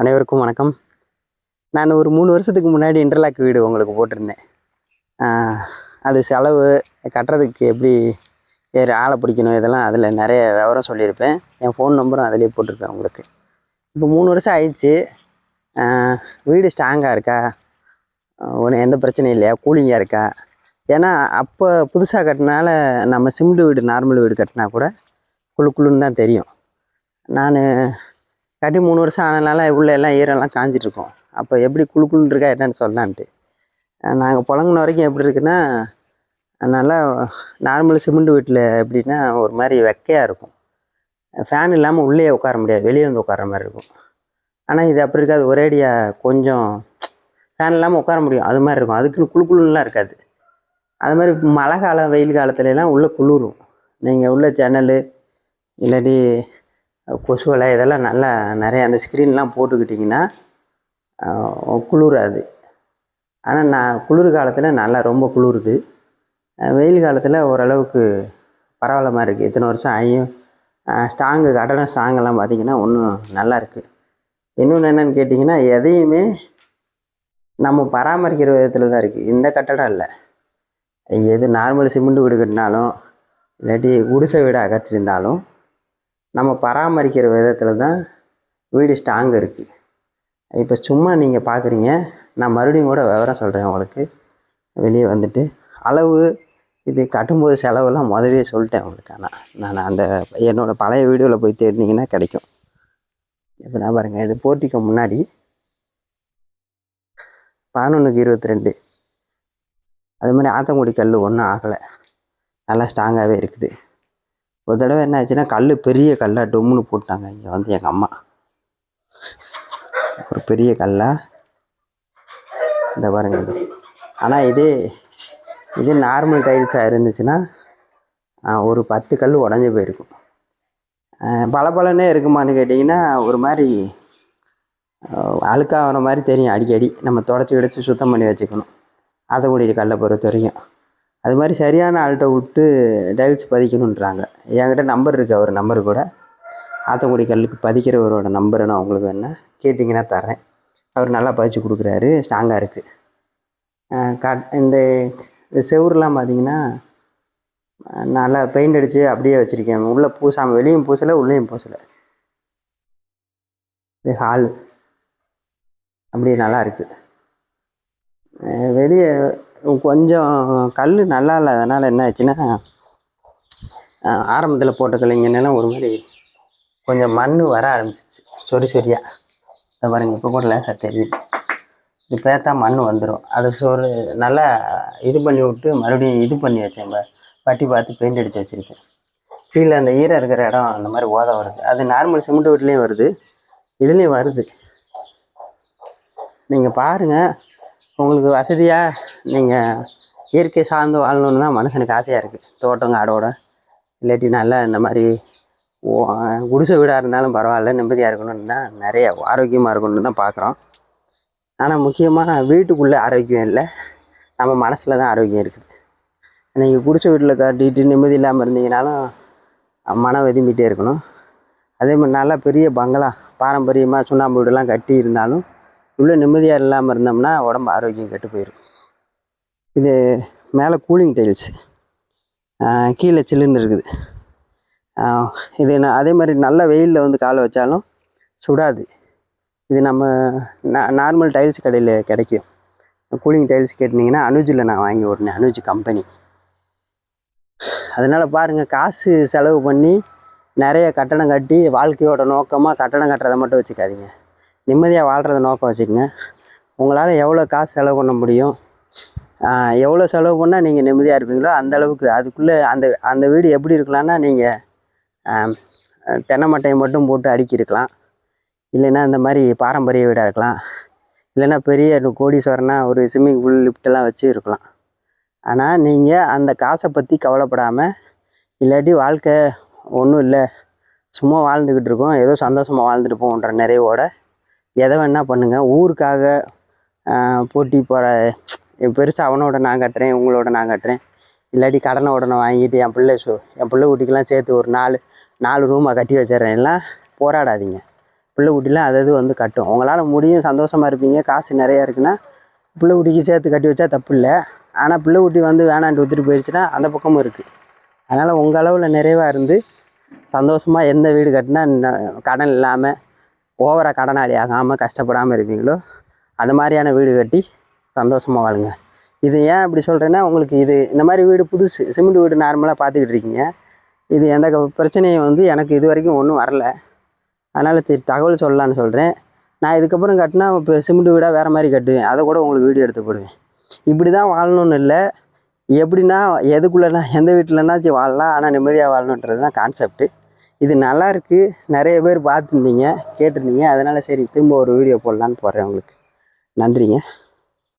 அனைவருக்கும் வணக்கம். நான் ஒரு மூணு வருஷத்துக்கு முன்னாடி இன்டர்லாக் வீடு உங்களுக்கு போட்டிருந்தேன். அது செலவு கட்டுறதுக்கு எப்படி வேறு ஆளை பிடிக்கணும் இதெல்லாம் அதில் நிறைய விவரம் சொல்லியிருப்பேன். என் ஃபோன் நம்பரும் அதிலே போட்டிருப்பேன் உங்களுக்கு. இப்போ மூணு வருஷம் ஆயிடுச்சு. வீடு ஸ்ட்ராங்காக இருக்கா? ஒன்று எந்த பிரச்சனையும் இல்லையா? கூலிங்காக இருக்கா? ஏன்னா அப்போ புதுசாக கட்டினால நம்ம சிமெண்ட் வீடு நார்மல் வீடு கட்டினா கூட குளு குளுன்னு தான் தெரியும். நான் கட்டி மூணு வருஷம் ஆனதுனால உள்ளே எல்லாம் ஈரெல்லாம் காஞ்சிட்ருக்கோம். அப்போ எப்படி குளு குளுன்னு இருக்கா என்னன்னு சொல்லலான்ட்டு. நாங்கள் புழங்குன வரைக்கும் எப்படி இருக்குன்னா நல்லா நார்மல் சிமெண்ட் வீட்டில் எப்படின்னா ஒரு மாதிரி வெக்கையாக இருக்கும். ஃபேன் இல்லாமல் உள்ளே உட்கார முடியாது வெளியே வந்து உட்கார மாதிரி இருக்கும். ஆனால் இது அப்படி இருக்காது ஒரேடியாக கொஞ்சம் ஃபேன் இல்லாமல் உட்கார முடியும் அது மாதிரி இருக்கும். அதுக்குன்னு குளு குழுலாம் இருக்காது. அது மாதிரி மழை காலம் வெயில் காலத்துலலாம் உள்ளே குளிரும். நீங்கள் உள்ள ஜன்னல் இல்லாட்டி கொசுவலை இதெல்லாம் நல்லா நிறைய அந்த ஸ்க்ரீன்லாம் போட்டுக்கிட்டிங்கன்னா குளிராது. ஆனால் நான் குளிர் காலத்தில் நல்லா ரொம்ப குளிருது. வெயில் காலத்தில் ஓரளவுக்கு பரவாயில்ல மாதிரி இருக்குது இத்தனை வருஷம் ஆகியும் ஸ்ட்ராங்கு கட்டணம் ஸ்ட்ராங்கெல்லாம் பார்த்தீங்கன்னா ஒன்றும் நல்லா இருக்குது இன்னொன்று என்னன்னு கேட்டிங்கன்னா எதையுமே நம்ம பராமரிக்கிற விதத்தில் தான் இருக்குது இந்த கட்டடம் இல்லை. எது நார்மல் சிமெண்ட் வீடு கட்டினாலும் இல்லாட்டி குடிசை வீடாக கட்டியிருந்தாலும் நம்ம பராமரிக்கிற விதத்தில் தான் வீடு ஸ்ட்ராங் இருக்குது இப்போ சும்மா நீங்கள் பார்க்குறீங்க நான் மறுபடியும் கூட விவரம் சொல்கிறேன் உங்களுக்கு. வெளியே வந்துட்டு அளவு இது கட்டும்போது செலவெல்லாம் முதவே சொல்லிட்டேன் உங்களுக்கு. ஆனால் நான் அந்த என்னோடய பழைய வீடியோவில் போய் தேடினீங்கன்னா கிடைக்கும். இப்போ நான் பாருங்கள் இது போட்டிக்கு முன்னாடி பதினொன்றுக்கு இருபத்தி ரெண்டு அது மாதிரி ஆத்தங்குடி கல் ஒன்றும் ஆகலை. நல்லா ஸ்ட்ராங்காகவே இருக்குது. ஒரு தடவை என்ன ஆச்சுன்னா கல் பெரிய கல்லாக டொம்முன்னு போட்டாங்க. இங்கே வந்து எங்கள் அம்மா. ஒரு பெரிய கல்லா. இந்த பாருங்க இது. ஆனால் இதே இது நார்மல் டைல்ஸாக இருந்துச்சுன்னா ஒரு பத்து கல் உடஞ்சி போயிருக்கும். பளபளன்னே இருக்குமான்னு கேட்டிங்கன்னா ஒரு மாதிரி அழுக்காகிற மாதிரி தெரியும். அடிக்கடி நம்ம தொடச்சி கிடச்சி சுத்தம் பண்ணி வச்சுக்கணும். அதை கூட்டிகிட்டு கல்லை பொறுத்த வரைக்கும். அது மாதிரி சரியான ஆள்கிட்ட விட்டு டைல்ஸ் பதிக்கணுன்றாங்க. என்கிட்ட நம்பர் இருக்குது அவர் நம்பர் கூட. ஆத்தங்குடி கல்லுக்கு பதிக்கிறவரோட நம்பரை நான் உங்களுக்கு வேணா கேட்டிங்கன்னா தரேன் அவர் நல்லா பதிச்சு கொடுக்குறாரு ஸ்ட்ராங்காக இருக்குது கட் இந்த இந்த செவுருலாம் பார்த்தீங்கன்னா நல்லா பெயிண்ட் அடித்து அப்படியே வச்சுருக்கேன். உள்ளே பூசாமல் வெளியும் பூசலை உள்ளேயும் பூசலை. இது ஹால் அப்படியே நல்லா இருக்குது வெளியே கொஞ்சம் கல் நல்லா இல்லாதனால என்ன ஆச்சுன்னா ஆரம்பத்தில் போட்ட கல்லைங்கன்னெல்லாம் ஒரு மாதிரி கொஞ்சம் மண் வர ஆரம்பிச்சிச்சு. சொறி சொரியாக இந்த பாருங்க இப்போ கூட லேசாக தெரியுது. இது பேத்தா மண் வந்துடும் அதை சொரு நல்லா இது பண்ணி விட்டு மறுபடியும் இது பண்ணி வச்சேன் பட்டி பார்த்து பெயிண்ட் அடித்து வச்சுருக்கேன். கீழே அந்த ஈரம் இருக்கிற இடம் அந்த மாதிரி ஓத வருது. அது நார்மல் சிமெண்ட் வீட்லேயும் வருது. இதுலேயும் வருது. நீங்கள் பாருங்கள் உங்களுக்கு வசதியாக நீங்கள் இயற்கை சார்ந்து வாழணுன்னு தான் மனுஷனுக்கு ஆசையாக இருக்குது தோட்டம் காடோட. இல்லாட்டி நல்லா இந்த மாதிரி குடிசை வீடாக இருந்தாலும் பரவாயில்ல நிம்மதியாக இருக்கணும்னு தான் நிறைய ஆரோக்கியமாக இருக்கணும்னு தான் பார்க்குறோம் ஆனால் முக்கியமாக வீட்டுக்குள்ளே ஆரோக்கியம் இல்லை. நம்ம மனசில் தான் ஆரோக்கியம் இருக்குது. நீங்கள் குடிசை வீட்டில் காட்டிட்டு நிம்மதி இல்லாமல் இருந்தீங்கனாலும் மனம் வெதும்பிட்டே இருக்கணும். அதே மாதிரி நல்லா பெரிய பங்களா பாரம்பரியமாக சுண்ணாம்பு வீடெல்லாம் கட்டி இருந்தாலும் உள்ளே நிம்மதியாக இல்லாமல் இருந்தோம்னா உடம்பு ஆரோக்கியம் கெட்டு போயிடும் இது மேலே கூலிங் டைல்ஸ் கீழே சில்லுன்னு இருக்குது. இது நான் அதே மாதிரி நல்ல வெயிலில் வந்து காலை வச்சாலும் சுடாது. இது நம்ம நார்மல் டைல்ஸ் கடையில் கிடைக்கும். கூலிங் டைல்ஸ் கேட்டிங்கன்னா அனுஜில் நான் வாங்கி ஓட்டினேன். அனுஜ் கம்பெனி அதனால் பாருங்கள் காசு செலவு பண்ணி நிறைய கட்டணம் கட்டி வாழ்க்கையோட நோக்கமாக கட்டணம் கட்டுறதை மட்டும் வச்சுக்காதீங்க. நிம்மதியாக வாழ்கிறத நோக்கம் வச்சுக்கோங்க. உங்களால் எவ்வளோ காசு செலவு பண்ண முடியும்? எவ்வளோ செலவு பண்ணால் நீங்கள் நிம்மதியாக இருப்பீங்களோ அந்த அளவுக்கு அதுக்குள்ளே அந்த அந்த வீடு எப்படி இருக்கலாம்னா நீங்கள் தென்னை மட்டையை மட்டும் போட்டு அடுக்கி இருக்கலாம். இல்லைன்னா இந்த மாதிரி பாரம்பரிய வீடாக இருக்கலாம். இல்லைன்னா பெரிய கோடீஸ்வரனா ஒரு ஸ்விம்மிங் பூல் லிஃப்டெல்லாம் வச்சு இருக்கலாம். ஆனால் நீங்கள் அந்த காசை பற்றி கவலைப்படாமல் இல்லாட்டி வாழ்க்கை ஒன்றும் இல்லை. சும்மா வாழ்ந்துக்கிட்டு இருக்கோம். ஏதோ சந்தோஷமாக வாழ்ந்துட்டு போகன்ற நிறைவோட எதை வேணால் பண்ணுங்கள் ஊருக்காக போட்டி போகிற பெருசாக அவனோட நான் கட்டுறேன் உங்களோட நான் கட்டுறேன். இல்லாட்டி கடனை உடனே வாங்கிட்டு என் பிள்ளை சு என் பிள்ளை குட்டிக்கெல்லாம் சேர்த்து ஒரு நாலு நாலு ரூமாக கட்டி வச்சிடுறேன். எல்லாம் போராடாதீங்க. பிள்ளை குட்டிலாம் அது வந்து கட்டும். உங்களால் முடியும் சந்தோஷமாக இருப்பீங்க. காசு நிறையா இருக்குன்னா பிள்ளை குட்டிக்கு சேர்த்து கட்டி வச்சா தப்பு இல்லை. ஆனால் பிள்ளை குட்டி வந்து வேணான்ட்டு வித்துட்டு போயிடுச்சுன்னா அந்த பக்கமும் இருக்குது அதனால் உங்கள் அளவில் நிறைவாக இருந்து சந்தோஷமாக எந்த வீடு கட்டினா கடன் இல்லாமல் ஓவராக கடனாளி ஆகாமல் கஷ்டப்படாமல் இருப்பீங்களோ அந்த மாதிரியான வீடு கட்டி சந்தோஷமாக வாழுங்க. இது ஏன் இப்படி சொல்கிறேன்னா உங்களுக்கு இது இந்த மாதிரி வீடு புதுசு சிமெண்ட் வீடு நார்மலாக பார்த்துக்கிட்டு இருக்கீங்க. இது எந்த க- பிரச்சனையும் வந்து எனக்கு இது வரைக்கும் ஒன்றும் வரல. அதனால் சரி தகவல் சொல்லலான்னு சொல்கிறேன் நான் இதுக்கப்புறம் கட்டினா இப்போ சிமெண்ட் வீடாக வேறு மாதிரி கட்டுவேன். அதை கூட உங்களுக்கு வீடியோ எடுத்து போடுவேன். இப்படி தான் வாழணும்னு இல்லை. எப்படின்னா எதுக்குள்ளனா எந்த வீட்டிலனாச்சும் வாழலாம். ஆனால் நிம்மதியாக வாழணுன்றது தான் கான்செப்ட்டு இது நல்லா இருக்குது நிறைய பேர் பார்த்துருந்தீங்க கேட்டிருந்தீங்க. அதனால் சரி திரும்ப ஒரு வீடியோ போடலான்னு போடுறேன் உங்களுக்கு. நன்றிங்க.